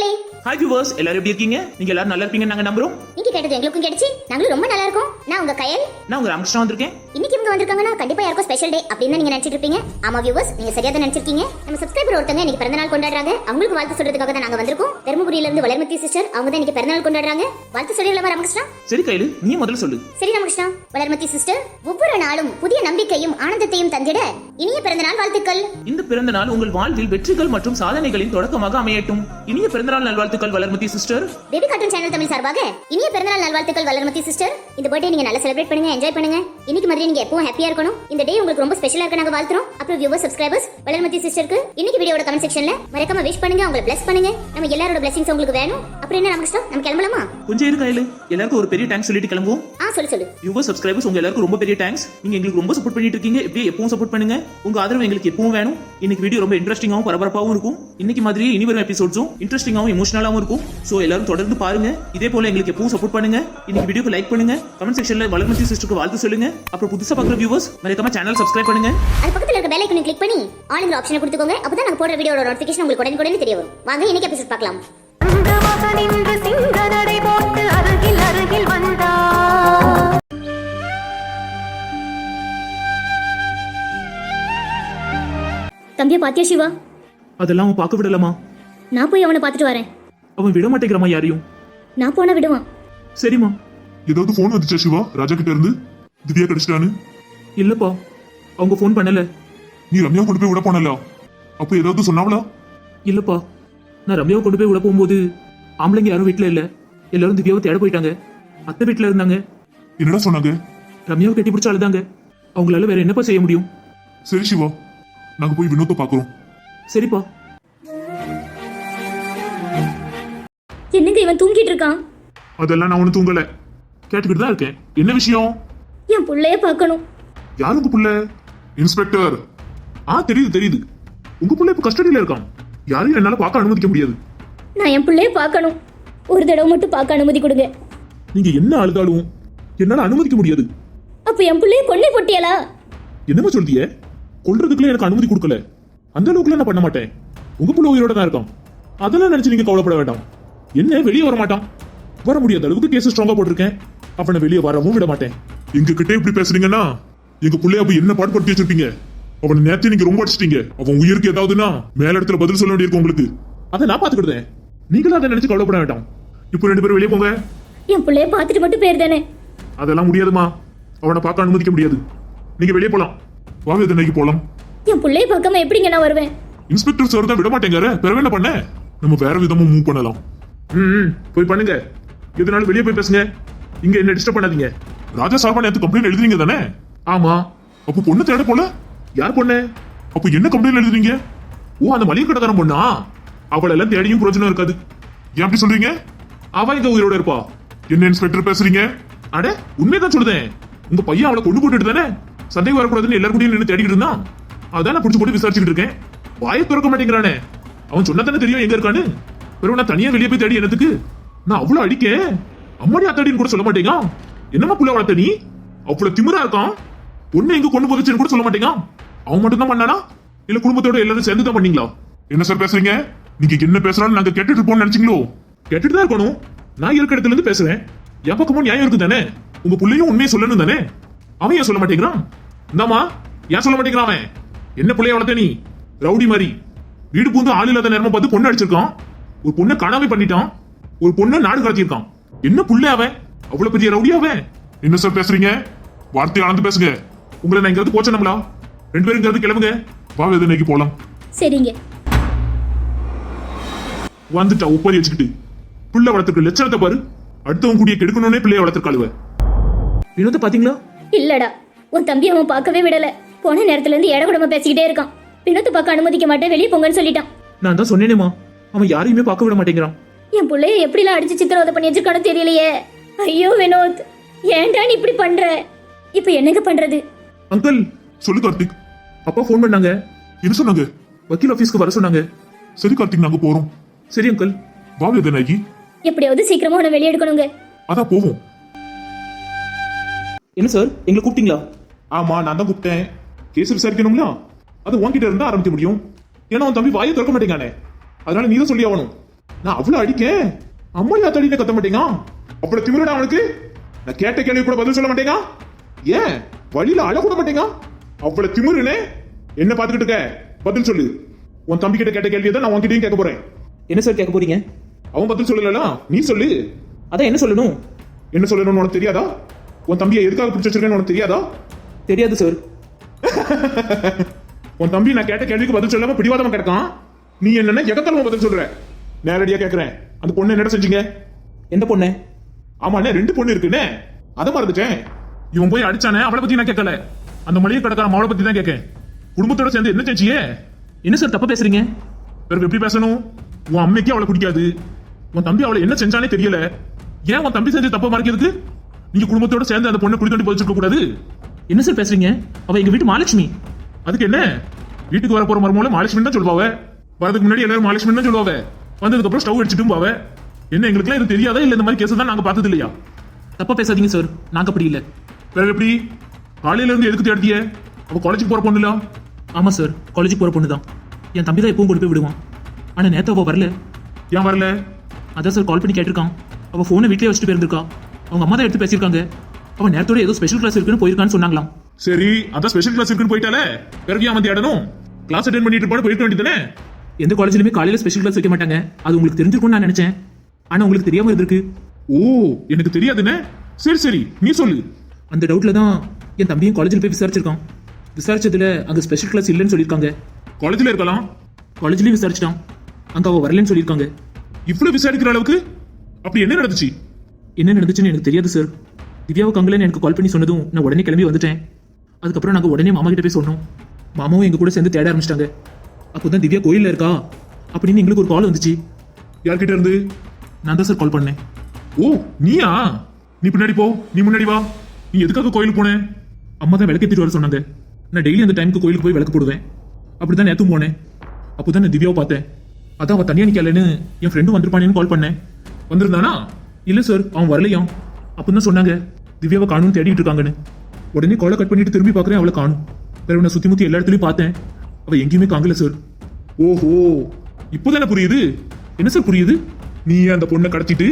மக்களே hi viewers எல்லாரும் எப்படி இருக்கீங்க? நீங்க எல்லாரும் நல்லா இருப்பீங்கன்னு நாங்க நம்புறோம். நீங்க கேட்டது எங்களுக்கும் கிடைச்சு நாங்களும் ரொம்ப நல்லா இருக்கோம். நான் உங்க கயல். நான் உங்க ராமகிருஷ்ணா வந்திருக்கேன். இன்னைக்கு இவங்க வந்திருக்காங்கன்னா கண்டிப்பா யாருக்கும் ஸ்பெஷல் டே அப்படின்னு நீங்க நினைச்சிட்டு இருப்பீங்க. ஆமா வியூவர்ஸ் நீங்க சரியா தான் நினைச்சிருக்கீங்க. நம்ம சப்ஸ்கிரைபர் ஒருத்தங்க இன்னைக்கு பிறந்த நாள் கொண்டாடுறாங்க. அவங்களுக்கு வாழ்த்து சொல்றதுக்காக தான் நாங்க வந்திருக்கோம். தருமபுரியில இருந்து வளர்மதி சிஸ்டர் அவங்க தான் இன்னைக்கு பிறந்த நாள் கொண்டாடுறாங்க. வாழ்த்து சொல்லிடலாமா ராமகிருஷ்ணா? சரி கையில நீ முதல்ல சொல்லு. சரி ராமகிருஷ்ணா. வளர்மதி சிஸ்டர் ஒவ்வொரு நாளும் புதிய நம்பிக்கையும் ஆனந்தத்தையும் தந்திட இனிய பிறந்த நாள் வாழ்த்துக்கள். இந்த பிறந்த நாள் உங்கள் வாழ்வில் வெற்றிகள் மற்றும் சாதனைகளின் தொடக்கமாக அமையட்டும். இனிய பிறந்தநாள் நல்வாழ்த்துக்கள் Valarmathi sister baby cartoon channel Tamil சார்பாக இனிய பிறந்தநாள் நல்வாழ்த்துக்கள் வளர்மதி சிஸ்டர் இந்த பர்த்டே நீங்க நல்லா செலிப்ரேட் பண்ணுங்க என்ஜாய் பண்ணுங்க. இன்னைக்கு மாதிரி நீங்க எப்பவும் ஹாப்பியா இருக்கணும். இந்த டே உங்களுக்கு ரொம்ப ஸ்பெஷலா இருக்க நாங்க வாழ்த்துறோம். அப்புறம் வியூவர் சப்ஸ்கிரைபர்ஸ் வளர்மதி சிஸ்டருக்கு இன்னைக்கு வீடியோட கமெண்ட் செக்ஷன்ல மறக்காம விஷ் பண்ணுங்க அவங்களை bless பண்ணுங்க. நம்ம எல்லாரோட blessings உங்களுக்கு வேணும். அப்புறம் என்ன ராமகிருஷ்ணா நம்ம கிளம்பலாமா? கொஞ்சம் இரு கையில. எல்லாருக்கும் ஒரு பெரிய தேங்க்ஸ் சொல்லிட்டு கிளம்புவோம். ஆ சொல்லு சொல்லு. யுவர் சப்ஸ்கிரைபர்ஸ் உங்க எல்லாருக்கும் ரொம்ப பெரிய தேங்க்ஸ் நீங்க எங்களுக்கு ரொம்ப சப்போர்ட் பண்ணிட்டு இருக்கீங்க. இப்படியே எப்பவும் சப்போர்ட் பண்ணுங்க. உங்க ஆதரவு எங்களுக்கு எப்பவும் வேணும். இன்னைக்கு வீடியோ ரொம்ப இன்ட்ரெஸ்டிங்காவும் பரபரப்பாகவும் இருக்கும். இன்னைக்கு மாதிரியே இனி வரும் எபிசோட்ஸும் இன்ட்ரெஸ்டிங்காவும் எமோஷனலாவும் இருக்கும். சோ எல்லாரும் தொடர்ந்து பாருங்க. இதே போல எங்களுக்கு எப்பவும் சப்போர்ட் பண்ணுங்க. இன்னைக்கு வீடியோக்கு லைக் பண்ணுங்க. கமெண்ட் செக்ஷன்ல வளர்மதி சிஸ்டருக்கு வாழ்த்து சொல்லுங்க. அப்புறம் புதுசா பார்க்குற வியூவர்ஸ் மறக்காம சேனல் சப்ஸ்கிரைப் பண்ணுங்க. அது பக்கத்துல இருக்க பெல் ஐக்கனை கிளிக் பண்ணி ஆளுங்கிற ஆப்ஷனை கொடுத்துக்கோங்க. அப்பதான் நாங்க போடுற வீடியோட நோட்டிஃபிகேஷன் உங்களுக்கு உடனே தெரிய வரும். வாங்க இன்னைக்கு எபிசோட் பார்க்கலாம். அருகில் அருகில் தம்பியை பாத்தியா சிவா? அதெல்லாம் அவன் பார்க்க விடலாமா நான் போய் அவனை பார்த்துட்டு வரேன். அவன் விட மாட்டேங்கிறாமா யாரையும்? நான் போனா விடுவான். சரிம்மா ஏதாவது போன் வந்துச்சா சிவா? ராஜா கிட்ட இருந்து? திவ்யா கிடைச்சிட்டான்னு? இல்லப்பா அவங்க ஃபோன் பண்ணல. நீ ரம்யா கொண்டு போய் விட போனல? அப்ப ஏதாவது சொன்னாவளா? இல்லப்பா நான் ரம்யாவை கொண்டு போய் விட போகும்போது ஆம்பளைங்க யாரும் வீட்ல இல்ல. எல்லாரும் திவ்யாவை தேட போயிட்டாங்க. அத்தை வீட்ல இருந்தாங்க. என்னடா சொன்னாங்க? ரம்யாவை கட்டி பிடிச்ச அழுதாங்க அவங்களால வேற என்னப்பா செய்ய முடியும்? சரி சிவா. நாங்க போய் வினோத்தை பாக்குறோம். சரிப்பா. என்னங்க இவன் தூங்கிட்டு இருக்கான்? அதெல்லாம் நான் ஒண்ணு தூங்கல. கேட்டுக்கிட்டு தான் இருக்கேன். என்ன விஷயம்? என் புள்ளைய பார்க்கணும். யார் உங்க புள்ள? இன்ஸ்பெக்டர். ஆ தெரியுது தெரியுது. உங்க புள்ள இப்ப கஸ்டடியில இருக்கான். யாரையும் என்னால பார்க்க அனுமதிக்க முடியாது. நான் என் பிள்ளைய பார்க்கணும். ஒரு தடவை மட்டும் பார்க்க அனுமதி கொடுங்க. நீங்க என்ன அழுதாலும் என்னால அனுமதிக்க முடியாது. அப்ப என் பிள்ளைய கொண்டே போட்டியலா? என்னமா சொல்றிய கொல்றதுக்குள்ள எனக்கு அனுமதி கொடுக்கல. அந்த அளவுக்குலாம் நான் பண்ண மாட்டேன். உங்க புள்ள உயிரோட தான் இருக்கான். அதெல்லாம் நினைச்சு நீங்க கவலைப்பட வேண்டாம். என்ன வெளியே வர மாட்டான் வர முடியாத அளவுக்கு கேஸ் ஸ்ட்ராங்கா போட்டிருக்கேன். அவனை வெளியே வரவும் விட மாட்டேன். எங்க கிட்ட இப்படி பேசுறீங்கன்னா எங்க புள்ளைய அப்ப என்ன பாடுபடுத்தி வச்சிருப்பீங்க? அவனை நேரத்தை நீங்க ரொம்ப அடிச்சிட்டீங்க. அவன் உயிருக்கு ஏதாவதுன்னா மேல இடத்துல பதில் சொல்ல வேண்டியிருக்கும் உங்களுக்கு. அதை நான் பாத்துக்கிட்டேன் நீங்களும் அதை நினைச்சு கவலைப்பட வேண்டாம். இப்போ ரெண்டு பேரும் வெளியே போங்க. என் பிள்ளைய பார்த்துட்டு மட்டும் பேர் தானே அதெல்லாம் முடியாதுமா. அவனை பார்க்க அனுமதிக்க முடியாது. நீங்க வெளியே போலாம். வாங்க இதனைக்கு போலாம். என் பிள்ளைய பார்க்காம எப்படிங்க நான் வருவேன்? இன்ஸ்பெக்டர் சார் தான் விட மாட்டேங்காரு. பிறகு என்ன பண்ண? நம்ம வேற விதமா மூவ் பண்ணலாம். ம் போய் பண்ணுங்க. எதுனாலும் வெளியே போய் பேசுங்க. இங்க என்ன டிஸ்டர்ப் பண்ணாதீங்க. ராஜா சார்பா நேத்து கம்ப்ளைண்ட் எழுதுறீங்க தானே? ஆமா. அப்போ பொண்ணு தேட போல? யார் பொண்ணு? அப்போ என்ன கம்ப்ளைண்ட் எழுதுறீங்க? ஓ அந்த மளிகை கடைக்காரன் பொண்ணா? அவளை எல்லாம் தேடியும் பிரச்சனை இருக்காது. ஏன் அப்படி சொல்றீங்க? அவ இங்க உயிரோட இருப்பா? என்ன இன்ஸ்பெக்டர் பேசுறீங்க? அட உண்மைதான் சொல்லுதேன் உங்க பையன் அவளை கொண்டு போட்டுட்டு தானே? சந்தேகம் வரக்கூடாதுன்னு எல்லாரும் கூடயும் நின்று தேடிக்கிட்டு இருந்தான். அதான் நான் பிடிச்சி போட்டு விசாரிச்சுக்கிட்டு இருக்கேன். வாயை திறக்க மாட்டேங்கிறானே. அவன் சொன்னா தானே தெரியும் எங்க இருக்கான்னு? வெறும் நான் தனியா வெளியே போய் தேடி என்னத்துக்கு? நான் அவ்வளவு அடிக்க. அம்மாடி அத்தாடின்னு கூட சொல்ல மாட்டேங்க. என்னம்மா புள்ள வளர்த்த நீ? அவ்வளவு திமிரா இருக்கான். பொண்ணு எங்க கொண்டு போச்சுன்னு கூட சொல்ல மாட்டேங்க. அவன் மட்டும் தான் பண்ணானா? இல்ல குடும்பத்தோட எல்லாரும் சேர்ந்து தான் பண்ணீங்களா? என்ன சார் பேசுறீங்க? நீங்க என்ன பேசுறாலும் நாங்க கேட்டுட்டு போன்னு நினைச்சீங்களோ? கேட்டுட்டு தான் இருக்கணும். நான் இருக்க இடத்துல இருந்து பேசுறேன். என் பக்கமும் நியாயம் இருக்கு தானே? உங்க பிள்ளையும் உண்மையை சொல்லணும் தானே? அவன் ஏன் சொல்ல மாட்டேங்கிறான்? இந்தாமா ஏன் சொல்ல மாட்டேங்கிறான் அவன்? என்ன பிள்ளைய வளர்த்த நீ? ரவுடி மாதிரி. வீடு பூந்து ஆள் இல்லாத நேரமா பார்த்து பொண்ணு அடிச்சிருக்கான். ஒரு பொண்ணை காணாம பண்ணிட்டான். ஒரு பொண்ணை நாடு கடத்தியிருக்கான். என்ன புள்ள அவன்? அவ்வளவு பெரிய ரவுடி அவன். என்ன சார் பேசுறீங்க? வார்த்தை அளந்து பேசுங்க. உங்களை நான் இங்க இருந்து போச்சனம்லா? ரெண்டு பேரும் இங்க இருந்து கிளம்புங்க. வா வேதனைக்கு போலாம். சரிங்க. வந்துட்டா உப்பரி வச்சுக்கிட்டு. பிள்ளை வளர்த்துக்க லட்சணத்தை பாரு. அடுத்தவன் கூடிய கெடுக்கணும்னே பிள்ளைய வளர்த்துருக்காளுவ. வினோத பாத்தீங்களா? இல்லடா. உன் தம்பி அவன் பார்க்கவே விடல. போன நேரத்துல இருந்து இட கூடமா பேசிக்கிட்டே இருக்கான். பிணத்தை பார்க்க அனுமதிக்க மாட்டேன். வெளியே போங்கன்னு சொல்லிட்டான். நான் தான் சொன்னேனேமா அவன் யாரையுமே பார்க்க விட மாட்டேங்கிறான். என் பிள்ளைய எப்படிலாம் அடிச்சு சித்திரவதை பண்ணி வச்சிருக்கானோ தெரியலையே. ஐயோ வினோத் ஏன்டா நீ இப்படி பண்ற? இப்ப என்னங்க பண்றது? அங்கிள் சொல்லு கார்த்திக். அப்பா ஃபோன் பண்ணாங்க. என்ன சொன்னாங்க? வக்கீல் ஆபீஸ்க்கு வர சொன்னாங்க. சரி கார்த்திக் நாங்க போறோம். சரி அங்கிள். வா வேதனைக்கு எப்படியாவது சீக்கிரமா உன்னை வெளியே எடுக்கணுங்க. அதான் போவோம். என்ன சார்? எங்களை கூப்பிட்டீங்களா? ஆமா நான் தான் கூப்பிட்டேன். கேஸ் விசாரிக்கணும்ல? அது உன்கிட்ட இருந்தா ஆரம்பிக்க முடியும். ஏன்னா உன் தம்பி வாயை திறக்க மாட்டேங்கானே. அதனால நீ தான் சொல்லி ஆகணும். நான் அவ்வளவு அடிக்கேன். அம்மா தடினே கத்த மாட்டேங்க. அவ்வளவு திமிரடா அவனுக்கு. நான் கேட்ட கேள்வி கூட பதில் சொல்ல மாட்டேங்க. ஏன்? வழியில அழ கூட மாட்டேங்க. அவ்வளவு திமிருனே. என்ன பாத்துக்கிட்டு இருக்க? பதில் சொல்லு. உன் தம்பி கிட்ட கேட்ட கேள்வியை தான் நான் உன்கிட்டயும் கேட்க போறேன். என்ன சார் கேட்க போறீங்க? அவன் பதில் சொல்லல நீ சொல்லு. அதான் என்ன சொல்லணும்? என்ன சொல்லணும்னு உனக்கு தெரியாதா? உன் தம்பியை எதுக்காக பிடிச்சி வச்சிருக்கேன்னு உனக்கு தெரியாதா? தெரியாது சார். உன் தம்பி நான் கேட்ட கேள்விக்கு பதில் சொல்லாம பிடிவாதமா கிடக்கான். நீ என்னன்னா எகத்தலமா பதில் சொல்ற. நேரடியா கேக்குறேன். அந்த பொண்ணு என்னடா செஞ்சீங்க? எந்த பொண்ணு? ஆமாண்ணே ரெண்டு பொண்ணு இருக்குண்ணே. அதை மறந்துட்டேன். இவன் போய் அடிச்சானே அவளை பத்தி நான் கேட்கல. அந்த மளிகை கடைக்கார அவளை பத்தி தான் கேட்கேன். குடும்பத்தோட சேர்ந்து என்ன செஞ்சியே? என்ன சார் தப்பா பேசுறீங்க? பிறகு எப்படி பேசணும்? உன் அம்மைக்கு அவளை பிடிக்காது. உன் தம்பி அவளை என்ன செஞ்சானே தெரியல. ஏன் உன் தம்பி செஞ்ச தப்ப மறைக்கிறதுக்கு? நீங்க குடும்பத்தோட சேர்ந்து அந்த பொண்ணை குடி தண்டி பதிச்சிருக்க கூடாது. என்ன சார் பேசுறீங்க? அவ எங்க வீட்டு மகாலட்சுமி. அதுக்கு என்ன? வீட்டுக்கு வர போற மருமகளும் மாலிஷ்மெண்ட் தான் சொல்லுவாவ வரதுக்கு முன்னாடி எல்லாரும் மாலிஷ்மெண்ட் தான் சொல்லுவாவ வந்ததுக்கு அப்புறம் ஸ்டவ் அடிச்சிட்டும் போவ என்ன எங்களுக்குலாம் இது தெரியாதா? இல்ல இந்த மாதிரி கேஸ் தான் நாங்க பார்த்தது இல்லையா தப்பா பேசாதீங்க சார் நாங்க அப்படி இல்ல. பிறகு எப்படி? காலையில இருந்து எதுக்கு தேடிய அவ காலேஜுக்கு போற பொண்ணு இல்ல ஆமா சார் காலேஜுக்கு போற பொண்ணு தான். என் தம்பி தான் எப்பவும் கொண்டு போய் விடுவான். ஆனா நேத்து அவ வரல. ஏன் வரல? அதான் சார் கால் பண்ணி கேட்டிருக்கான். அவ போனை வீட்லயே வச்சுட்டு போயிருந்திருக்கா. அவங்க அம்மா தான் எடுத்து பேசியிருக்காங்க. அவ நேரத்தோட ஏதோ ஸ்பெஷல் கிளாஸ் இருக்குன்னு போயிருக்கான்னு சொன்னாங்களாம். சரி அதான் ஸ்பெஷல் கிளாஸ் இருக்குன்னு போயிட்டாலே. பிறகு வந்து தேடணும்? கிளாஸ் அட்டென்ட் பண்ணிட்டு இருப்பான்னு போயிட்டு வேண்டியதானே எந்த காலேஜ்லயுமே காலையில ஸ்பெஷல் கிளாஸ் வைக்க மாட்டாங்க. அது உங்களுக்கு தெரிஞ்சிருக்கும்னு நான் நினைச்சேன். ஆனா உங்களுக்கு தெரியாம இருந்திருக்கு. ஓ எனக்கு தெரியாதுண்ணே சரி சரி நீ சொல்லு. அந்த டவுட்ல தான் என் தம்பியும் காலேஜில் போய் விசாரிச்சிருக்கான். விசாரிச்சதுல அங்க ஸ்பெஷல் கிளாஸ் இல்லைன்னு சொல்லியிருக்காங்க. காலேஜ்ல இருக்கலாம். காலேஜ்லயும் விசாரிச்சிட்டான். அங்க அவ வரலன்னு சொல்லியிருக்காங்க. இவ்வளவு விசாரிக்கிற அளவுக்கு? அப்படி என்ன நடந்துச்சு? என்ன நடந்துச்சுன்னு எனக்கு தெரியாது சார் திவ்யாவை கங்கலன்னு எனக்கு கால் பண்ணி சொன்னதும் நான் உடனே கிளம்பி வந்துட்டேன். அதுக்கப்புறம் நாங்கள் உடனே மாமா கிட்ட போய் சொன்னோம். மாமாவும் எங்க கூட சேர்ந்து தேட ஆரம்பிச்சிட்டாங்க. அப்போதான் திவ்யா கோயில்ல இருக்கா? அப்படின்னு எங்களுக்கு ஒரு கால் வந்துச்சு. யார்கிட்ட இருந்து? நான் தான் சார் கால் பண்ணேன். ஓ நீயா? நீ பின்னாடி போ. நீ முன்னாடி வா. நீ எதுக்காக கோயிலுக்கு போன? அம்மா தான் விளக்கேற்றிட்டு வர சொன்னாங்க. நான் டெய்லி அந்த டைமுக்கு கோயிலுக்கு போய் விளக்கு போடுவேன். அப்படி தான் நேற்றும் போனேன். அப்போ தான் நான் திவ்யாவை பார்த்தேன். அதான் அவள் தனியாக நிற்கலன்னு என் ஃப்ரெண்டும் வந்திருப்பானேன்னு கால் பண்ணேன். வந்திருந்தானா? இல்லை சார் அவன் வரலையாம் அப்போ தான் சொன்னாங்க திவ்யாவை காணும்னு தேடிட்டு இருக்காங்கன்னு. உடனே காலை கட் பண்ணிட்டு திரும்பி பார்க்குறேன் அவளை காணும். பிறகு நான் சுற்றி முற்றி எல்லா இடத்துலையும் பார்த்தேன். அவ எங்கேயுமே காங்கல சார் ஓஹோ இப்போதானே புரியுது? என்ன சார் புரியுது? நீ அந்த பொண்ணை கடத்திட்டு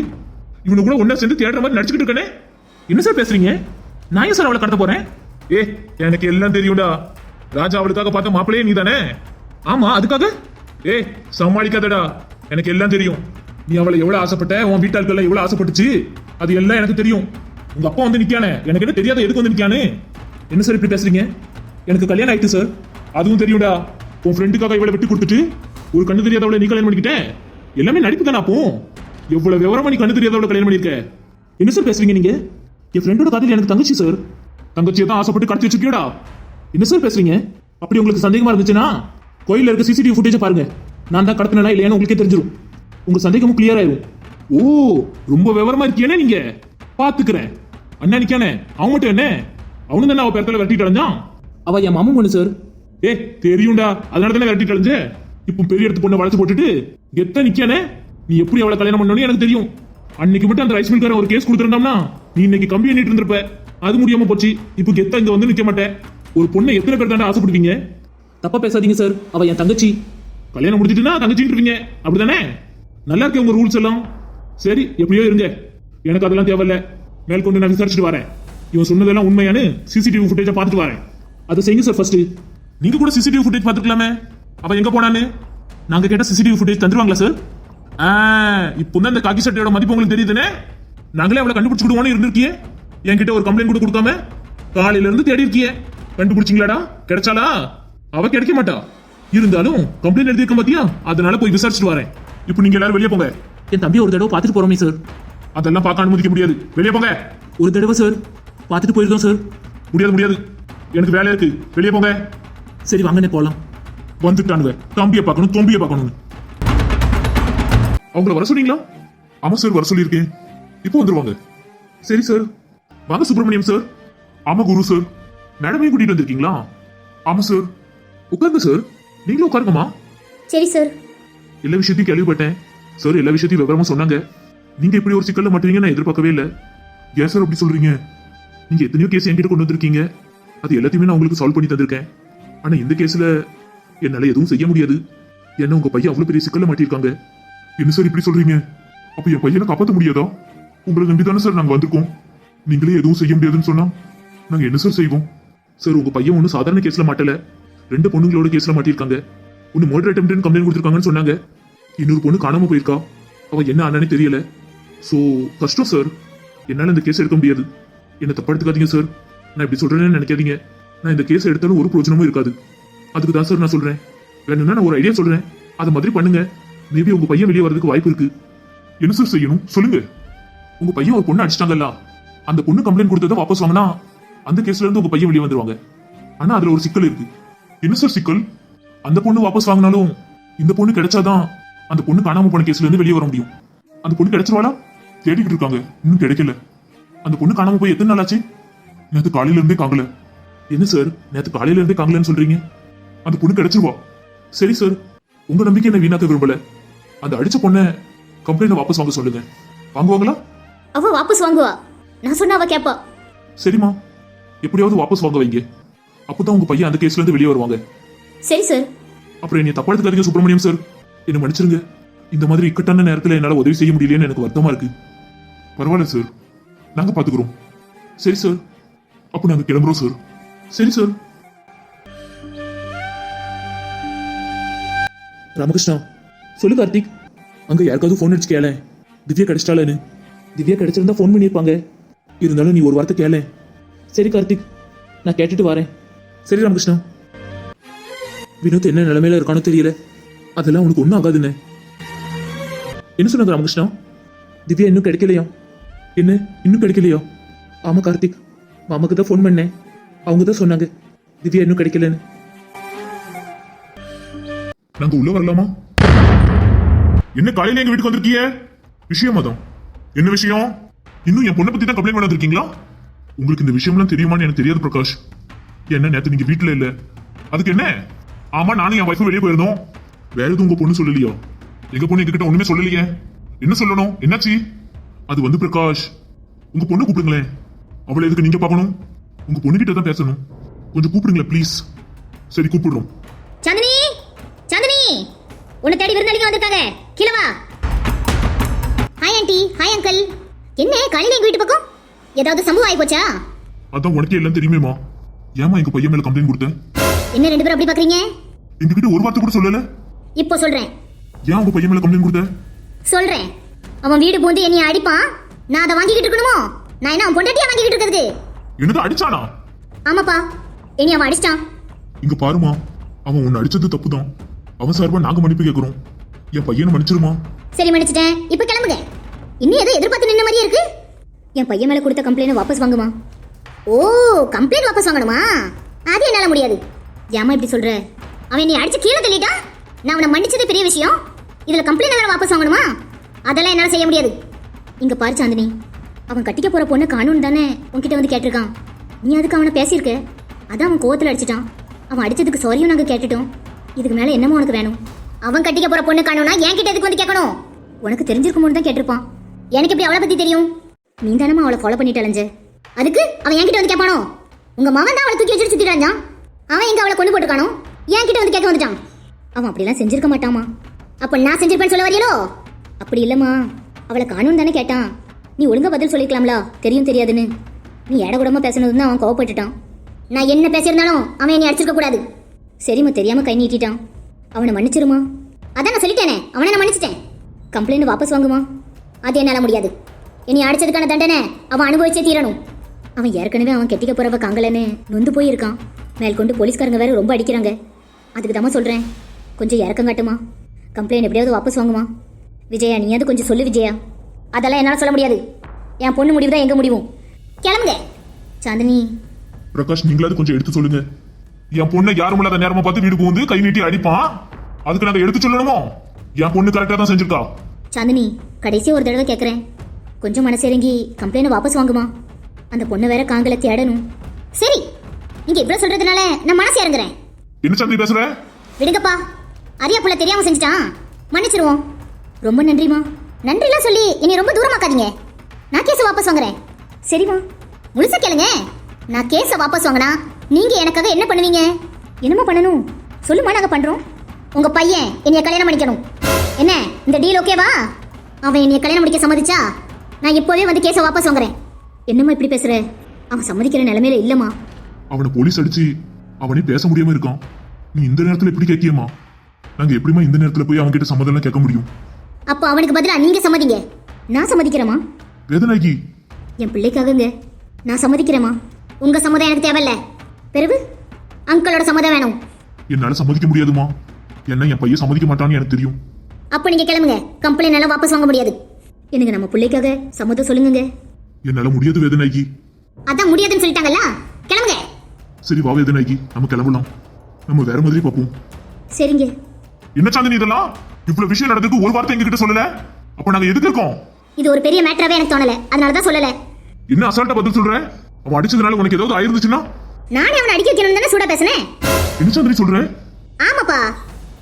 இவனு கூட ஒன்னா சேர்ந்து தேடுற மாதிரி நடிச்சுக்கிட்டு இருக்கானே? என்ன சார் பேசுறீங்க? நான் ஏன் சார் அவளை கடத்த போறேன்? ஏ எனக்கு எல்லாம் தெரியும்டா. ராஜா அவளுக்காக பார்த்த மாப்பிளையே நீ தானே ஆமா அதுக்காக? ஏ சமாளிக்காதடா. எனக்கு எல்லாம் தெரியும். நீ அவளை எவ்வளவு ஆசைப்பட்ட உன் வீட்டாளுக்கெல்லாம் எவ்வளவு ஆசைப்பட்டுச்சு? அது எல்லாம் எனக்கு தெரியும். உங்க அப்பா வந்து நிக்கானே எனக்கு என்ன தெரியாத எதுக்கு வந்து நிக்கானே என்ன சார் இப்படி பேசுறீங்க? எனக்கு கல்யாணம் ஆயிட்டு சார் அதுவும் தெரியும்டா. உன் ஃப்ரெண்டுக்காக இவளை விட்டு கொடுத்துட்டு ஒரு கண்ணு தெரியாதவளை நீ கல்யாணம் பண்ணிக்கிட்ட? எல்லாமே நடிப்பு தானே அப்போ? எவ்வளவு விவரமா நீ கண்ணு தெரியாதவளை கல்யாணம் பண்ணிருக்க என்ன சார் பேசுறீங்க நீங்க? என் ஃப்ரெண்டோட காதல் எனக்கு தங்கச்சி சார் தங்கச்சியை தான் ஆசைப்பட்டு கடத்தி வச்சிருக்கியோடா. என்ன சார் பேசுறீங்க? அப்படி உங்களுக்கு சந்தேகமா இருந்துச்சுன்னா கோயிலில் இருக்க சிசிடிவி ஃபுட்டேஜை பாருங்க. நான் தான் கடத்தினா இல்லையான்னு உங்களுக்கே தெரிஞ்சிடும் உங்க சந்தேகமும் கிளியர் ஆயிரும். ஓ ரொம்ப விவரமா இருக்கியானே நீங்க? பாத்துக்கிறேன். அண்ணா நிக்கானே. அவன் மட்டும் என்ன? அவனு தானே அவ பேரத்துல விரட்டிட்டு அடைஞ்சான் அவ என் மாமன் பொண்ணு சார் ஏ தெரியும்டா. அதனால தானே விரட்டிட்டு அலைஞ்ச? இப்போ பெரிய இடத்து பொண்ணை வளைச்சு போட்டுட்டு கெத்த நிக்கானே நீ எப்படி அவளை கல்யாணம் பண்ணணும்னு எனக்கு தெரியும். அன்னைக்கு மட்டும் அந்த ரைஸ் மில்காரன் ஒரு கேஸ் கொடுத்துருந்தோம்னா நீ இன்னைக்கு கம்பி எண்ணிட்டு இருந்திருப்ப. அது முடியாம போச்சு. இப்போ கெத்தா இங்க வந்து நிக்க மாட்டேன் ஒரு பொண்ணை எத்தனை பேர் தானே ஆசைப்படுவீங்க? தப்பா பேசாதீங்க சார் அவ என் தங்கச்சி. கல்யாணம் முடிச்சிட்டுனா தங்கச்சிட்டு இருப்பீங்க. அப்படிதானே நல்லா இருக்கே உங்க ரூல்ஸ் எல்லாம். சரி எப்படியோ இருங்க. எனக்கு அதெல்லாம் தேவையில்ல. மேல் கொண்டு நான் விசாரிச்சுட்டு வரேன். இவன் சொன்னதெல்லாம் உண்மையானு சிசிடிவி ஃபுட்டேஜை பார்த்துட்டு வரேன். அதை செய்யுங்க சார் ஃபர்ஸ்ட் நீங்க கூட சிசிடிவி ஃபுட்டேஜ் பார்த்துக்கலாமே அவ எங்க போனான்னு? நாங்க கேட்ட சிசிடிவி ஃபுட்டேஜ் தந்துருவாங்களா சார் இப்போ தான் இந்த காக்கி சட்டையோட மதிப்பு உங்களுக்கு தெரியுதுனே. நாங்களே அவளை கண்டுபிடிச்சுக்கிடுவோன்னு இருந்திருக்கியே. என்கிட்ட ஒரு கம்ப்ளைண்ட் கூட கொடுக்காம காலையில இருந்து தேடி இருக்கியே. கண்டுபிடிச்சிங்களாடா கிடைச்சாளா? அவ கிடைக்க மாட்டா. இருந்தாலும் கம்ப்ளைண்ட் எழுதியிருக்க பாத்தியா? அதனால போய் விசாரிச்சுட்டு வரேன். இப்போ நீங்க எல்லாரும் வெளியே போங்க. என் தம்பி ஒரு தடவை பார்த்துட்டு போறோமே சார் அதெல்லாம் பார்க்க அனுமதிக்க முடியாது. வெளியே போங்க. ஒரு தடவை சார் பார்த்துட்டு போயிருக்கோம் சார் முடியாது முடியாது. எனக்கு வேலை இருக்கு. வெளியே போங்க. சரி வாங்கண்ணே போகலாம் வந்துட்டானுங்க. தம்பியை பார்க்கணும் தொம்பியை பார்க்கணும் அவங்கள வர சொன்னீங்களா? ஆமா சார் வர சொல்லியிருக்கேன். இப்போ வந்துருவாங்க. சரி சார் வாங்க சுப்பிரமணியம் சார் ஆமா குரு சார் மேடமையும் கூட்டிட்டு வந்திருக்கீங்களா? ஆமா சார் உட்காருங்க சார் நீங்களும் உட்காருங்கம்மா. சரி சார் எல்லா விஷயத்தையும் கேள்விப்பட்டேன். சார் எல்லா விஷயத்தையும் விவரமா சொன்னாங்க. நீங்க இப்படி ஒரு சிக்கல்ல மாட்டுவீங்க நான் எதிர்பார்க்கவே இல்லை. ஏன் சார் அப்படி சொல்றீங்க? நீங்க எத்தனையோ கேஸ் என்கிட்ட கொண்டு வந்திருக்கீங்க. அது எல்லாத்தையுமே நான் உங்களுக்கு சால்வ் பண்ணி தந்திருக்கேன். ஆனா இந்த கேஸ்ல என்னால எதுவும் செய்ய முடியாது. ஏன்னா உங்க பையன் அவ்வளவு பெரிய சிக்கல்ல மாட்டியிருக்காங்க? என்ன சார் இப்படி சொல்றீங்க? அப்ப என் பையனை காப்பாத்த முடியாதா? உங்களை நம்பி தானே சார் நாங்க வந்திருக்கோம். நீங்களே எதுவும் செய்ய முடியாதுன்னு சொன்னா நாங்க என்ன சார் செய்வோம்? சார் உங்க பையன் ஒன்றும் சாதாரண கேஸ்ல மாட்டல. ரெண்டு பொண்ணுங்களோட கேஸ்ல மாட்டியிருக்காங்க. ஒன்னு மர்டர் அட்டெம்ப்ட்னு கம்ப்ளைண்ட் கொடுத்துருக்காங்கன்னு சொன்னாங்க. இன்னொரு பொண்ணு காணாம போயிருக்கா. அவ என்ன ஆனானே தெரியல. சோ கஷ்டம் சார். என்னால இந்த கேஸ் எடுக்க முடியாது. என்ன தப்பா எடுத்துக்காதீங்க சார். நான் இப்படி சொல்றேன்னு நினைக்காதீங்க. நான் இந்த கேஸ் எடுத்தாலும் ஒரு பிரயோஜனமும் இருக்காது. அதுக்கு தான் சார் நான் சொல்றேன். வேணும்னா நான் ஒரு ஐடியா சொல்றேன். அதை மாதிரி பண்ணுங்க. மேபி உங்க பையன் வெளியே வரதுக்கு வாய்ப்பு இருக்கு. என்ன சார் செய்யணும்? சொல்லுங்க. உங்க பையன் ஒரு பொண்ணு அடிச்சிட்டாங்கல்ல. அந்த பொண்ணு கம்ப்ளைண்ட் கொடுத்ததை வாபஸ் வாங்கினா அந்த கேஸ்ல இருந்து உங்க பையன் வெளியே வந்துருவாங்க. ஆனா அதுல ஒரு சிக்கல் இருக்கு. என்ன சார் சிக்கல்? அந்த பொண்ணு வாபஸ் வாங்கினாலும் இந்த பொண்ணு கிடைச்சாதான் அந்த பொண்ணு காணாம போன கேஸ்ல இருந்து வெளியே வர முடியும். அந்த பொண்ணு கிடைச்சிருவாளா? தேடிக்கிட்டு இருக்காங்க. இன்னும் கிடைக்கல. அந்த பொண்ணு காணாம போய் எத்தனை நாள் ஆச்சு? நேற்று காலையில இருந்தே காங்கல என்ன சார் நேத்து காலையில இருந்தே காங்கலன்னு சொல்றீங்க. அந்த பொண்ணு கிடைச்சிருவா. சரி சார் உங்க நம்பிக்கை என்ன வீணாக்க விரும்பல? அந்த அடிச்ச பொண்ணை கம்ப்ளைண்ட் வாபஸ் வாங்க சொல்லுங்க. வாங்குவாங்களா? அவ வாபஸ் வாங்குவா. நான் சொன்னா அவ கேப்பா. சரிம்மா. எப்படியாவது வாபஸ் வாங்க வைங்க. அப்பதான் உங்க பையன் அந்த கேஸ்ல இருந்து வெளியே வருவாங்க. சரி சார் அப்புறம் என்னை தப்பா எடுத்துக்காதீங்க சுப்பிரமணியம் சார் என்ன மன்னிச்சிருங்க. இந்த மாதிரி இக்கட்டான நேரத்துல என்னால உதவி செய்ய முடியலையேன்னு எனக்கு வருத்தமா இருக்கு. பரவாயில்ல சார் நாங்க பாத்துக்கிறோம். சரி சார் அப்போ நாங்க கிளம்புறோம் சார் சரி சார் ராமகிருஷ்ணா சொல்லு கார்த்திக். அங்க யாருக்காவது ஃபோன் அடிச்சு கேளேன் திவ்யா கிடைச்சிட்டாளேன்னு. திவ்யா கிடைச்சிருந்தா ஃபோன் பண்ணியிருப்பாங்க. இருந்தாலும் நீ ஒரு வார்த்தை கேள. சரி கார்த்திக் நான் கேட்டுட்டு வரேன். சரி ராமகிருஷ்ணா. வினோத் என்ன நிலைமையில இருக்கானோ தெரியல. அதெல்லாம் உனக்கு ஒன்றும் ஆகாதுன்னு. என்ன சொன்னாங்க ராமகிருஷ்ணா? திவ்யா இன்னும் கிடைக்கலையா? என்ன? இன்னும் கிடைக்கலையா? ஆமா கார்த்திக் மாமாக்கு தான் ஃபோன் பண்ணேன். அவங்க தான் சொன்னாங்க. திவ்யா இன்னும் கிடைக்கலன்னு. நாங்க உள்ள வரலாமா? என்ன காலையில எங்க வீட்டுக்கு வந்திருக்கீங்க விஷயம் அதான். என்ன விஷயம்? இன்னும் என் பொண்ணை பத்தி தான் கம்ப்ளைண்ட் பண்ணிருக்கீங்களா உங்களுக்கு இந்த விஷயம்லாம் தெரியுமான்னு எனக்கு தெரியாது பிரகாஷ். என்ன நேத்து நீங்க வீட்டுல இல்ல. அதுக்கு என்ன? ஆமா நானும் என் ஒய்ஃபும் வெளியே போயிருந்தோம். வேற எதுவும் உங்க பொண்ணு சொல்லலையா? எங்க பொண்ணு எங்ககிட்ட ஒண்ணுமே சொல்லலையே. என்ன சொல்லணும்? என்னாச்சு? அது வந்து பிரகாஷ். உங்க பொண்ணு கூப்பிடுங்களேன். அவளை எதுக்கு நீங்க பார்க்கணும்? உங்க பொண்ணுகிட்ட தான் பேசணும். கொஞ்சம் கூப்பிடுங்களேன் ப்ளீஸ் சரி கூப்பிடுறோம். சாந்தினி! சாந்தினி! உன்னை தேடி விருந்தாளிங்க வந்திருக்காங்க. கீழே வா. ஹாய் ஆண்டி ஹாய் அங்கிள் என்ன காலையில எங்க வீட்டு பக்கம்? ஏதாவது சம்பவம் ஆகி போச்சா அதான் உனக்கே எல்லாம் தெரியுமேமா ஏமா எங்க பையன் மேல கம்ப்ளைண்ட் கொடுத்தேன்? என்ன ரெண்டு பேரும் அப்படி பாக்குறீங்க? எங்ககிட்ட ஒரு வார்த்தை கூட சொல்லல. இப்போ சொல்றேன். ஏன் உங்க பையன் மேல கம்ப்ளைண்ட் கொடுத்த? சொல்றேன். அவன் வீடு பூந்து என்னைய அடிப்பான். நான் அதை வாங்கிக்கிட்டு இருக்கணுமோ? நான் என்ன அவன் பொண்டாட்டியா வாங்கிக்கிட்டு இருக்கிறது? என்னது அடிச்சானா? ஆமாப்பா. இனி அவன் அடிச்சிட்டான் இங்க பாருமா அவன் உன்னை அடிச்சது தப்புதான். அவன் சார்பா நாங்க மன்னிப்பு கேக்குறோம். என் பையனை மன்னிச்சிருமா? சரி மன்னிச்சிட்டேன். இப்போ கிளம்புங்க. இன்னும் ஏதோ எதிர்பார்த்து நின்ன மாதிரியே இருக்கு. என் பையன் மேல கொடுத்த கம்ப்ளைண்ட் வாபஸ் வாங்குமா? ஓ கம்ப்ளைண்ட் வாபஸ் வாங்கணுமா? அது என்னால முடியாது. ஏமா இப்படி சொல்ற? அவன் என்னை அடிச்சு கீழே தள்ளிட்டான் நான் அவனை மன்னிச்சது பெரிய விஷயம். இதுல கம்ப்ளைண்ட் வேற வாபஸ் வாங்கணுமா? அதெல்லாம் என்னால செய்ய முடியாது. இங்க பாரு சாந்தினி. அவன் கட்டிக்க போற பொண்ணு காணும்னு தானே உன்கிட்ட வந்து கேட்டிருக்கான். நீ அதுக்கு அவனை பேசியிருக்க? அதான் அவன் கோவத்தில் அடிச்சிட்டான். அவன் அடிச்சதுக்கு சாரியும் நாங்கள் கேட்டுட்டோம். இதுக்கு மேலே என்னமோ உனக்கு வேணும். அவன் கட்டிக்க போற பொண்ணு காணும்னா என்கிட்ட எதுக்கு வந்து கேட்கணும்? உனக்கு தெரிஞ்சிருக்குமோன்னு தான் கேட்டிருப்பான். எனக்கு எப்படி அவளை பத்தி தெரியும்? நீ தானமா அவளை ஃபாலோ பண்ணிட்டு அலைஞ்ச. அதுக்கு அவன் என்கிட்ட வந்து கேட்பானோ? உங்க மகன் தான் அவளை தூக்கி வச்சுட்டு சுத்திட்டு அவன் எங்க அவளை கொண்டு போட்டுக்கானோ என்கிட்ட வந்து கேட்க வந்துட்டான். அவன் அப்படிலாம் செஞ்சிருக்க மாட்டாமா. அப்ப நான் செஞ்சிருப்பேன்னு சொல்ல வரையலோ அப்படி இல்லம்மா. அவளை காணும் தானே கேட்டான். நீ ஒழுங்கா பதில் சொல்லிக்கலாம்ல. தெரியும் தெரியாதுன்னு. நீ இடகுடமா கூடமா பேசினதுன்னு அவன் கோவப்பட்டுட்டான். நான் என்ன பேசியிருந்தாலும் அவன் என்னை அடிச்சிருக்க கூடாது. சரிம்மா தெரியாம கை நீட்டிட்டான். அவனை மன்னிச்சிருமா? அதான் நான் சொல்லிட்டேனே அவனை நான் மன்னிச்சிட்டேன். கம்ப்ளைண்ட் வாபஸ் வாங்குமா? அது என்னால முடியாது. என்னை அடிச்சதுக்கான தண்டனை அவன் அனுபவிச்சே தீரணும். அவன் ஏற்கனவே அவன் கெட்டிக்க போறவ காங்கலன்னு நொந்து போயிருக்கான். மேற்கொண்டு போலீஸ்காரங்க வேற ரொம்ப அடிக்கிறாங்க. அதுக்கு தாம்மா சொல்றேன். கொஞ்சம் இறக்கம் காட்டுமா? கம்ப்ளைண்ட் எப்படியாவது வாபஸ் வாங்குமா? விஜயா நீயாவது கொஞ்சம் சொல்லு விஜயா. அதெல்லாம் என்னால சொல்ல முடியாது. என் பொண்ணு முடிவு தான் எங்க முடிவும். கிளம்புங்க. சாந்தினி. பிரகாஷ் நீங்களாவது கொஞ்சம் எடுத்து சொல்லுங்க. என் பொண்ணை யாரும் இல்லாத நேரமா பார்த்து வீடு புகுந்து கை நீட்டி அடிப்பான்? அதுக்கு நாங்க எடுத்து சொல்லணுமோ? என் பொண்ணு கரெக்டா தான் செஞ்சிருக்கா? சாந்தினி கடைசி ஒரு தடவை கேட்குறேன் கொஞ்சம் மனசு இறங்கி கம்ப்ளைண்ட் வாபஸ் வாங்குமா? அந்த பொண்ணை வேற காங்கல தேடணும். சரி நீங்க இவ்வளவு சொல்றதுனால நான் மனசு இறங்குறேன். என்ன சந்தி பேசுற? விடுங்கப்பா. அரியா புள்ள தெரியாம செஞ்சுட்டான். மன்னிச்சிருவோம். ரொம்ப நன்றிமா நன்றிலாம் சொல்லி என்னை ரொம்ப தூரமாக்காதீங்க. நான் கேஸை வாபஸ் வாங்குறேன். சரிம்மா முழுசா கேளுங்க. நான் கேஸை வாபஸ் வாங்கினா நீங்க எனக்காக என்ன பண்ணுவீங்க? என்னமா பண்ணணும். சொல்லுமா நாங்க பண்றோம். உங்க பையன் என்னைய கல்யாணம் பண்ணிக்கணும். என்ன இந்த டீல் ஓகேவா அவன் என்னைய கல்யாணம் முடிக்க சம்மதிச்சா? நான் இப்போவே வந்து கேஸை வாபஸ் வாங்குறேன். என்னம்மா இப்படி பேசுற? அவன் சம்மதிக்கிற நிலைமையில இல்லம்மா. அவனை போலீஸ் அடிச்சு அவனே பேச முடியாம இருக்கான். நீ இந்த நேரத்துல எப்படி கேட்கியம்மா? நாங்க எப்படிமா இந்த நேரத்துல போய் அவன் கிட்ட சம்மதம் கேட்க முடியும்? அப்போ அவனுக்கு பதிலா நீங்க சம்மதிங்க. நான் சம்மதிக்கிறேம்மா. வேதனாகி என் பிள்ளைக்காகங்க. நான் சம்மதிக்கிறேம்மா. உங்க சம்மதம் எனக்கு தேவையில்ல. பிறகு அங்கிளோட சம்மதம் வேணும். என்னால சம்மதிக்க முடியாதுமா என்ன என் பையன் சம்மதிக்க மாட்டான்னு எனக்கு தெரியும். அப்போ நீங்க கிளம்புங்க. கம்ப்ளைண்ட் எல்லாம் வாபஸ் வாங்க முடியாது. எனக்கு நம்ம பிள்ளைக்காக சம்மதம் சொல்லுங்க என்னால முடியாது வேதனாகி அதான் முடியாதுன்னு சொல்லிட்டாங்கல்ல. கிளம்புங்க. சரி வா வேதனாகி நம்ம கிளம்பலாம். நம்ம வேற மாதிரி பார்ப்போம். சரிங்க. என்ன சாந்தினி இதெல்லாம்? இவ்வளவு விஷயம் நடந்ததுக்கு ஒரு வார்த்தை எங்ககிட்ட சொல்லல? அப்ப நாங்க எதுக்கு இருக்கோம்? இது ஒரு பெரிய மேட்டராவே எனக்கு தோணல. அதனால தான் சொல்லல. என்ன அசால்ட்டா பதில் சொல்ற? அவன் அடிச்சதுனால உனக்கு ஏதாவது ஆயிருந்துச்சுன்னா? நானே அவனை அடிக்க வைக்கணும்னு தானே சூடா பேசுனேன். என்ன சாந்தினி சொல்ற? ஆமாப்பா.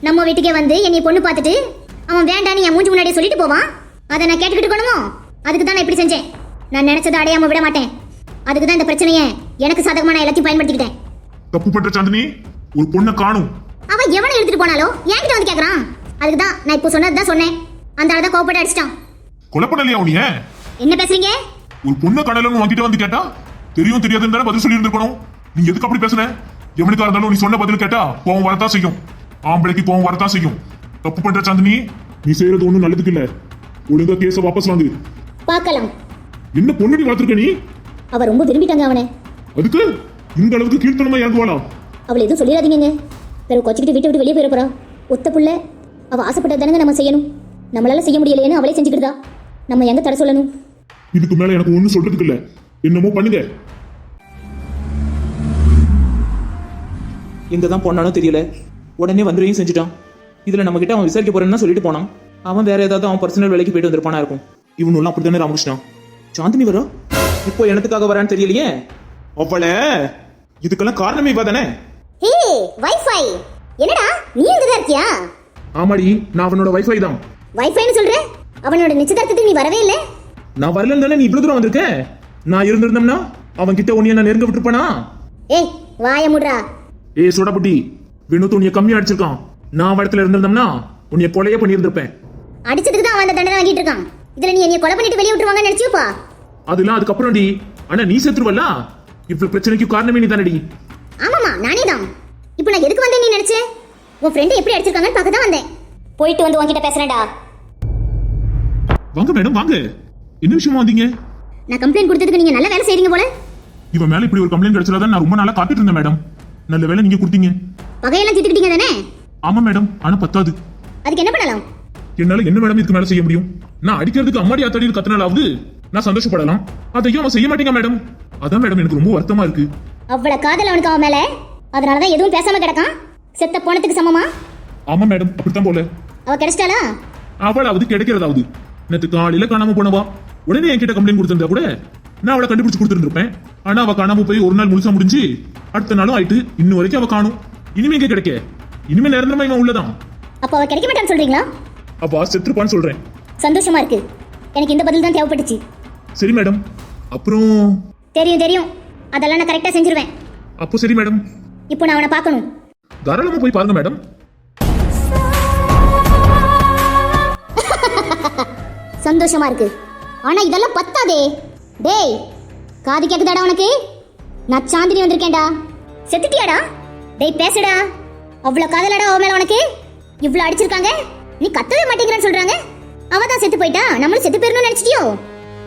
நம்ம வீட்டுக்கே வந்து என்னை பொண்ணு பார்த்துட்டு அவன் வேண்டான்னு என் மூஞ்சி முன்னாடியே சொல்லிட்டு போவான். அதை நான் கேட்டுக்கிட்டு இருக்கணுமோ? அதுக்கு தான் நான் இப்படி செஞ்சேன். நான் நினைச்சதை அடையாம விட மாட்டேன். அதுக்கு தான் இந்த பிரச்சனையை எனக்கு சாதகமா நான் எல்லாத்தையும் பயன்படுத்திக்கிட்டேன். தப்பு பண்ற சாந்தினி ஒரு பொண்ணை காணும். அவன் எவனை எடுத்துட்டு போனாலோ? என்கிட்ட வந்து கேக்குறான். அதுக்கு தான் நான் இப்போ சொன்னது தான் சொன்னேன். அந்த ஆள் தான் அடிச்சிட்டான். கொலை பண்ணலையா அவனிய என்ன பேசுறீங்க? ஒரு பொண்ணை கடலன்னு உன்கிட்ட வந்து கேட்டா தெரியும் தெரியாதுன்னு தானே பதில் சொல்லி இருந்திருக்கணும் நீ எதுக்கு அப்படி பேசுன? எவனுக்கா இருந்தாலும் நீ சொன்ன பதில் கேட்டா கோவம் வரத்தான் செய்யும். ஆம்பளைக்கு கோவம் வரத்தான் செய்யும். தப்பு பண்ற சாந்தினி நீ செய்யறது ஒண்ணும் நல்லதுக்கு இல்ல. ஒழுங்கா கேஸ வாபஸ் வாங்கு. பார்க்கலாம். என்ன பொண்ணு வளர்த்துருக்க நீ? அவ ரொம்ப விரும்பிட்டாங்க அவனை. அதுக்கு? இந்த அளவுக்கு கீழ்த்தனமா இறங்குவாளா? அவளை எதுவும் சொல்லிடாதீங்க பிறகு கொச்சிக்கிட்டு வீட்டை விட்டு வெளியே போயிட போறா. ஒத்த புள்ள அவ ஆசைப்பட்டது தானங்க நம்ம செய்யணும்? நம்மளால செய்ய முடியலையேன்னு அவளே செஞ்சுக்கிட்டா நம்ம எங்க தர சொல்லணும்? இதுக்கு மேல எனக்கு ஒண்ணும் சொல்றதுக்கு இல்ல. என்னமோ பண்ணுங்க. எங்க தான் போனானோ தெரியல. உடனே வந்துரையும் செஞ்சுட்டான். இதுல நம்ம கிட்ட அவன் விசாரிக்க போறேன்னு சொல்லிட்டு போனான். அவன் வேற ஏதாவது அவன் பர்சனல் வேலைக்கு போயிட்டு வந்திருப்பானா இருக்கும். இவனும் அப்படித்தானே ராமகிருஷ்ணா? சாந்தினி வரா? இப்போ எனத்துக்காக வரான்னு தெரியலையே. அவளை இதுக்கெல்லாம் காரணமே இவ தானே? ஹே வைஃபை என்னடா நீ தான் இருக்கியா? ஆமாடி நான் அவனோட வைஃபை தான். வைஃபைன்னு சொல்ற? அவனோட நிச்சயதார்த்தத்துக்கு நீ வரவே இல்லை? நான் வரலன்னு தானே நீ இவ்வளவு தூரம் வந்திருக்க? நான் இருந்திருந்தோம்னா அவன் கிட்ட உன்னைய நான் நெருங்க விட்டுருப்பானா? ஏய் வாய முட்றா. ஏய் சுடபுட்டி வினோத் உன்னைய கம்மி அடிச்சிருக்கான். நான் அவன் இடத்துல இருந்திருந்தோம்னா உன்னைய கொலையே பண்ணியிருந்திருப்பேன். அடிச்சதுக்கு தான் அவன் அந்த தண்டனை வாங்கிட்டு இருக்கான். இதுல நீ என்னைய கொலை பண்ணிட்டு வெளியே விட்டுருவாங்கன்னு நினைச்சியோப்பா அதெல்லாம் அதுக்கப்புறம் டி. ஆனா நீ செத்துருவல்ல? இவ்வளவு பிரச்சனைக்கு காரணமே நீ தானடி ஆமாமா நானே தான். இப்போ நான் எதுக்கு வந்தேன் நீ நினைச்ச? உன் ஃப்ரெண்டு எப்படி அடிச்சிருக்காங்கன்னு பார்க்க தான் வந்தேன். போயிட்டு வந்து உன்கிட்ட பேசுறேன்டா. வாங்க மேடம் வாங்க. என்ன விஷயமா வந்தீங்க? நான் கம்ப்ளைண்ட் கொடுத்ததுக்கு நீங்க நல்ல வேலை செய்றீங்க போல. இவன் மேல இப்படி ஒரு கம்ப்ளைண்ட் கிடைச்சதான் நான் ரொம்ப நாளா காத்துட்டு இருந்தேன் மேடம் நல்ல வேலை நீங்க கொடுத்தீங்க. பகையெல்லாம் தீர்த்துக்கிட்டீங்க தானே? ஆமா மேடம் ஆனா பத்தாது. அதுக்கு என்ன பண்ணலாம்? என்னால என்ன மேடம் இதுக்கு மேல செய்ய முடியும்? நான் அடிக்கிறதுக்கு அம்மாடி ஆத்தாடி கத்துனாலாவது நான் சந்தோஷப்படலாம். அதையும் அவன் செய்ய மாட்டேங்க மேடம் அதான் மேடம் எனக்கு ரொம்ப வருத்தமா இருக்கு. அவ்வளவு காதல் அவனுக்கு அவன் மேல. அதனாலதான் எதுவும் பேசாம கிடக்கான். செத்த போனதுக்கு சமமா? ஆமா மேடம் அப்படித்தான் போல. அவ கிடைச்சிட்டாளா? அவளாவது கிடைக்கிறதாவது. நேத்து காலையில காணாம போனவா? உடனே என்கிட்ட கம்ப்ளைண்ட் கொடுத்திருந்தா கூட நான் அவளை கண்டுபிடிச்சு கொடுத்துருந்துருப்பேன். ஆனா அவ காணாம போய் ஒரு நாள் முழுசா முடிஞ்சு அடுத்த நாளும் ஆயிட்டு இன்னும் வரைக்கும் அவ காணும். இனிமே எங்க கிடைக்க? இனிமே நிரந்தரமா இவன் உள்ளதான். அப்ப அவ கிடைக்க மாட்டான்னு சொல்றீங்களா? அப்பா செத்துருப்பான்னு சொல்றேன். சந்தோஷமா இருக்கு. எனக்கு இந்த பதில் தான் தேவைப்பட்டுச்சு. சரி மேடம் அப்புறம்? தெரியும் தெரியும். அதெல்லாம் நான் கரெக்டா செஞ்சிருவேன். அப்போ சரி மேடம் இப்போ நான் அவனை பார்க்கணும். தாராளமா போய் பாருங்க மேடம். சந்தோஷமா இருக்கு. ஆனா இதெல்லாம் பத்தாதே. டேய் காது கேக்குதாடா உனக்கு? நான் சாந்தினி வந்திருக்கேன்டா. செத்துட்டியாடா? டேய் பேசுடா. அவ்வளவு காதலடா அவ மேல உனக்கு? இவ்ளோ அடிச்சிருக்காங்க? நீ கத்தவே மாட்டேங்கிறான்னு சொல்றாங்க. அவ தான் செத்து போயிட்டா? நம்மளும் செத்து போயிடணும்னு நினைச்சிட்டியோ?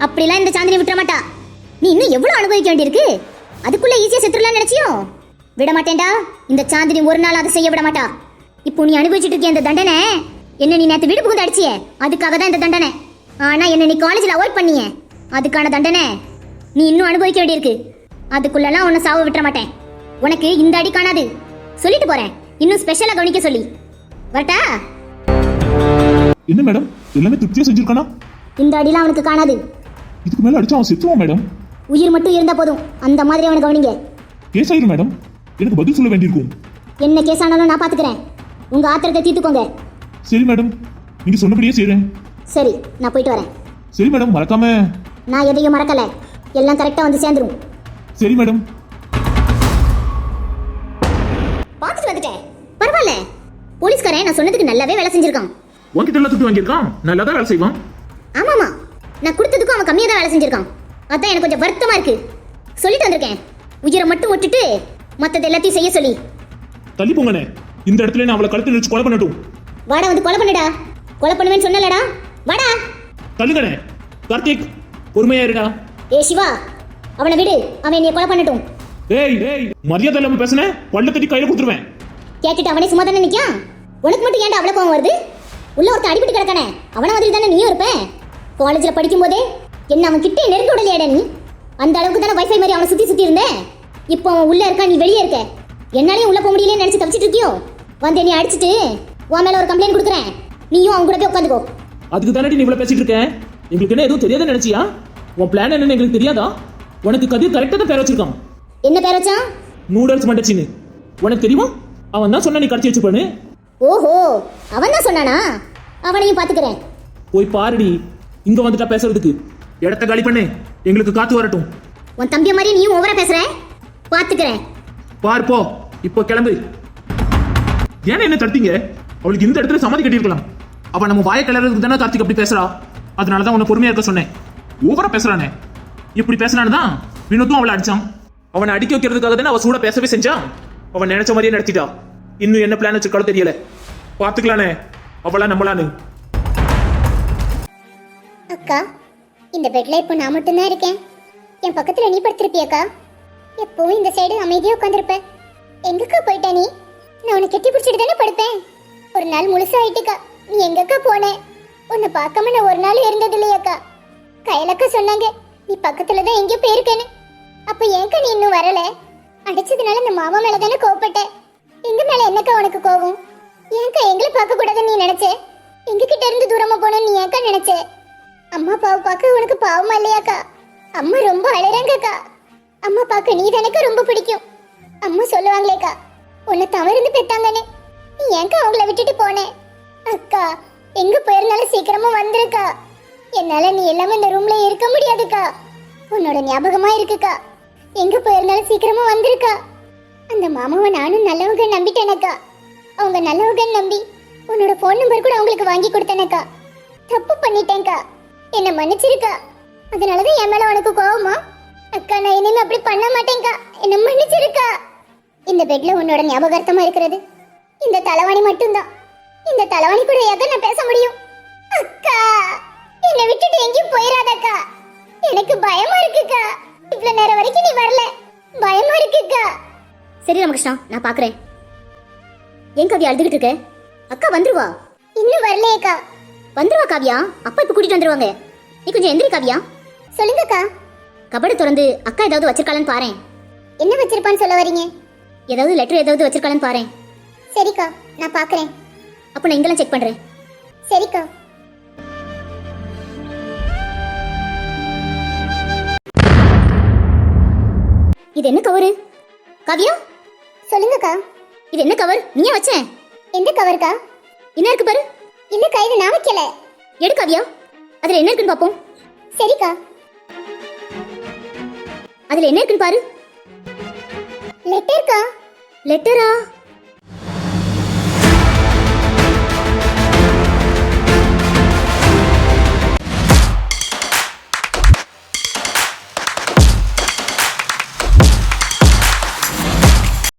அப்படிலாம் இந்த சாந்தினி விட்டுற மாட்டா. நீ இன்னும் எவ்வளவு அனுபவிக்க வேண்டியிருக்கு? அதுக்குள்ள ஈஸியா செத்துடலாம்னு நினைச்சியோ? விட மாட்டேன்டா இந்த சாந்தினி ஒரு நாள் அதை செய்ய விட மாட்டா இப்போ நீ அனுபவிச்சுட்டு இருக்கிய இந்த தண்டனை என்ன நீ நேத்து வீடு புகுந்து அடிச்சியே அதுக்காக தான் இந்த தண்டனை. ஆனா என்ன நீ காலேஜ்ல அவாய்ட் பண்ணிய. அதுக்கான தண்டனை நீ இன்னும் அனுபவிக்க வேண்டியிருக்கு. அதுக்குள்ளலாம் உன்னை சாவ விட்டுற மாட்டேன். உனக்கு இந்த அடி காணாது. சொல்லிட்டு போறேன். இன்னும் ஸ்பெஷலா கவனிக்க சொல்லி. வரட்டா? என்ன மேடம் எல்லாமே திருப்தியா செஞ்சிருக்கானா? இந்த அடிலாம் அவனுக்கு காணாது. இதுக்கு மேல அடிச்சா அவன் செத்துவான் மேடம் உயிர் மட்டும் இருந்தா போதும். அந்த மாதிரி அவனை கவனிங்க. கேஸ் ஆயிரும் மேடம் எனக்கு பதில் சொல்ல வேண்டியிருக்கும். என்ன கேஸ் ஆனாலும் நான் பாத்துக்கிறேன் உங்க ஆத்திரத்தை தீர்த்துக்கோங்க. சரி மேடம் நீங்க சொன்னபடியே செய்றேன். சரி நான் போயிட்டு வரேன். சரி மேடம் மறக்காம. நான் எதையும் மறக்கல. எல்லாம் கரெக்டா வந்து சேர்ந்துரும். சரி மேடம் பார்த்துட்டு வந்துட்டேன். பரவாயில்ல. போலீஸ்காரன் நான் சொன்னதுக்கு நல்லாவே வேலை செஞ்சிருக்கான். உன்கிட்ட எல்லாம் துட்டு வாங்கியிருக்கான்? நல்லா தான் வேலை செய்வான். ஆமாமா. நான் கொடுத்ததுக்கும் அவன் கம்மியாக தான் வேலை செஞ்சிருக்கான். அதான் எனக்கு கொஞ்சம் வருத்தமா இருக்கு. சொல்லிட்டு வந்திருக்கேன். உயிரை மட்டும் விட்டுட்டு மத்தது எல்லாத்தையும் செய்ய சொல்லி. தள்ளி போங்கண்ணே. இந்த இடத்துல நான் அவளை கழுத்து நிறுத்தி கொலை பண்ணட்டும். வாடா வந்து கொலை பண்ணுடா. கொலை பண்ணுவேன்னு சொன்னலடா. வாடா. தள்ளுங்கண்ணே. கார்த்திக் பொறுமையா இருடா. ஏ சிவா அவனை விடு. அவன் என்னைய கொலை பண்ணட்டும். ஏய் ஏய் மரியாதை இல்லாம பேசுனேன் பல்ல தட்டி கையில கொடுத்துருவேன். கேட்டுட்டு அவனே சும்மா தானே நிற்கான் உனக்கு மட்டும் ஏன்டா அவ்வளோ கோவம் வருது? உள்ள ஒருத்தன் அடிபட்டு கிடக்கானே. அவன மாதிரி தானே நீயும் இருப்ப? காலேஜில் படிக்கும்போதே என்ன அவன் கிட்டே நெருங்க விடலையாடா நீ? அந்த அளவுக்கு தானே வைஃபை மாதிரி அவனை சுற்றி சுற்றி இருந்தேன். இப்போ அவன் உள்ள இருக்கா நீ வெளியே இருக்க. என்னாலையும் உள்ள போக முடியலன்னு நினச்சி தப்பிச்சிட்டு இருக்கியோ? வந்து நீ அடிச்சிட்டு உன் மேலே ஒரு கம்ப்ளைண்ட் கொடுக்குறேன். நீயும் அவன் கூட போய் உட்காந்துக்கோ. அதுக்கு தானடி நீ இவ்வளவு பேசிட்டு இருக்கேன் எங்களுக்கு என்ன எதுவும் தெரியாத நினைச்சியா? உன் பிளான் என்னன்னு எங்களுக்கு தெரியாதா? உனக்கு கதிர் கரெக்டா தான் பேர் வச்சிருக்கான். என்ன பேர் வச்சான் நூடல்ஸ் மண்டச்சின்னு உனக்கு தெரியுமா? அவன் தான் சொன்னா நீ கடத்தி வச்சுப்பானு ஓஹோ அவன் தான் சொன்னானா? அவனையும் பார்த்துக்கிறேன் போய் பாருடி இங்க வந்துட்டா பேசுறதுக்கு. இடத்த காலி பண்ணு. எங்களுக்கு காத்து வரட்டும். உன் தம்பிய மாதிரி நீயும் ஓவரா பேசுற? பார்த்துக்கிறேன் பார் போ இப்போ கிளம்பு. ஏன்னா என்ன தடுத்தீங்க? அவளுக்கு இந்த இடத்துல சமாதி கட்டியிருக்கலாம். அவ நம்ம வாய கிளறதுக்கு தானே கார்த்திக் அப்படி பேசுறா. அதனால தான் உன்னை பொறுமையா இருக்க சொன்னேன். ஓவரா பேசுறானே. இப்படி பேசுறான்னு தான் வினோத்தும் அவளை அடிச்சான். அவனை அடிக்க வைக்கிறதுக்காக தானே அவ சூட பேசவே செஞ்சான் அவன் நினைச்ச மாதிரியே நடத்திட்டா. இன்னும் என்ன பிளான் வச்சிருக்காலும் தெரியல. பாத்துக்கலானே. அவளா நம்மளான்னு. அக்கா இந்த பெட்ல இப்போ நான் மட்டும்தான் இருக்கேன். என் பக்கத்துல நீ படுத்திருப்பியக்கா? எப்பவும் இந்த சைடு அமைதியா உட்காந்துருப்ப எங்கக்கா போயிட்ட நீ? நான் உன்னை கெட்டி பிடிச்சிட்டு தானே படுப்பேன். ஒரு நாள் முழுசா ஆயிட்டுக்கா நீ எங்கக்கா போன? உன்னை பார்க்காம நான் ஒரு நாள் இருந்தது இல்லையாக்கா கையலக்கா சொன்னாங்க நீ பக்கத்துல தான் எங்கேயோ போயிருக்கேன்னு. அப்ப ஏன்க்கா நீ இன்னும் வரல? அடிச்சதுனால இந்த மாமா மேல தானே கோவப்பட்ட. எங்க மேல என்னக்கா உனக்கு கோவம்? ஏன்க்கா எங்களை பார்க்க கூடாதுன்னு நீ நினைச்ச? எங்க கிட்ட இருந்து தூரமா போன நீ ஏன்க்கா நினைச்ச? அம்மா பாவ பார்க்க உனக்கு பாவமா இல்லையாக்கா? அம்மா ரொம்ப அழறாங்கக்கா. அம்மா பார்க்க நீ தானக்கா ரொம்ப பிடிக்கும். அம்மா சொல்லுவாங்களேக்கா உன்னை தவறுந்து பெத்தாங்கன்னு. நீ ஏன்க்கா அவங்கள விட்டுட்டு போனேன் அக்கா எங்க போயிருந்தாலும் சீக்கிரமா வந்துருக்கா. என்னால நீ எல்லாமே இந்த ரூம்ல இருக்க முடியாதுக்கா. உன்னோட ஞாபகமா இருக்குக்கா. எங்க போயிருந்தாலும் சீக்கிரமா வந்திருக்கா. அந்த மாமாவை நானும் நல்லவங்க நம்பிட்டேனக்கா. அவங்க நல்லவங்க நம்பி உன்னோட ஃபோன் நம்பர் கூட அவங்களுக்கு வாங்கி கொடுத்தேனக்கா. தப்பு பண்ணிட்டேன்க்கா. என்ன மன்னிச்சிருக்கா. அதனாலதான் என் மேல உனக்கு கோவமா? அக்கா நான் இனிமே அப்படி பண்ண மாட்டேங்கா என்ன மன்னிச்சிருக்கா. இந்த பெட்ல உன்னோட ஞாபகார்த்தமா இருக்கிறது. இந்த தலைவாணி மட்டும்தான். இந்த தலைவாணி கூட எதை நான் பேச முடியும்? அக்கா என்னை விட்டுட்டு எங்கேயும் போயிடாதக்கா எனக்கு பயமா இருக்குக்கா. இவ்வளவு நேரம் வரைக்கும் நீ வரல. பயமா இருக்குக்கா. சரி ரமகிருஷ்ணா நான் பாக்குறேன். ஏன் கவி அழுதுகிட்டு இருக்க? அக்கா வந்துருவா. இன்னும் வரலையேக்கா வந்துருவா காவியா. அப்பா இப்ப கூட்டிட்டு வந்துருவாங்க. நீ கொஞ்சம் எந்திரி காவியா. சொல்லுங்கக்கா. கபடு திறந்து அக்கா ஏதாவது வச்சிருக்காளன்னு பாரேன். என்ன வச்சிருப்பான்னு சொல்ல வரீங்க? ஏதாவது லெட்டர் ஏதாவது வச்சிருக்காளன்னு பாரேன். சரிக்கா நான் பாக்குறேன். அப்ப நான் இங்கெல்லாம் செக் பண்றேன். சரிக்கா. இது என்ன கவரு காவியா? சொல்லுங்கக்கா. இது என்ன கவர் நீயே வச்சேன் எந்த கவர்க்கா என்ன இருக்கு பாரு. இந்த கையில நான் வைக்கல. எடு காவியா. அதுல என்ன இருக்குன்னு பாப்போம். சரிக்கா. அதுல என்ன இருக்குன்னு பாரு. லெட்டர்க்கா லெட்டரா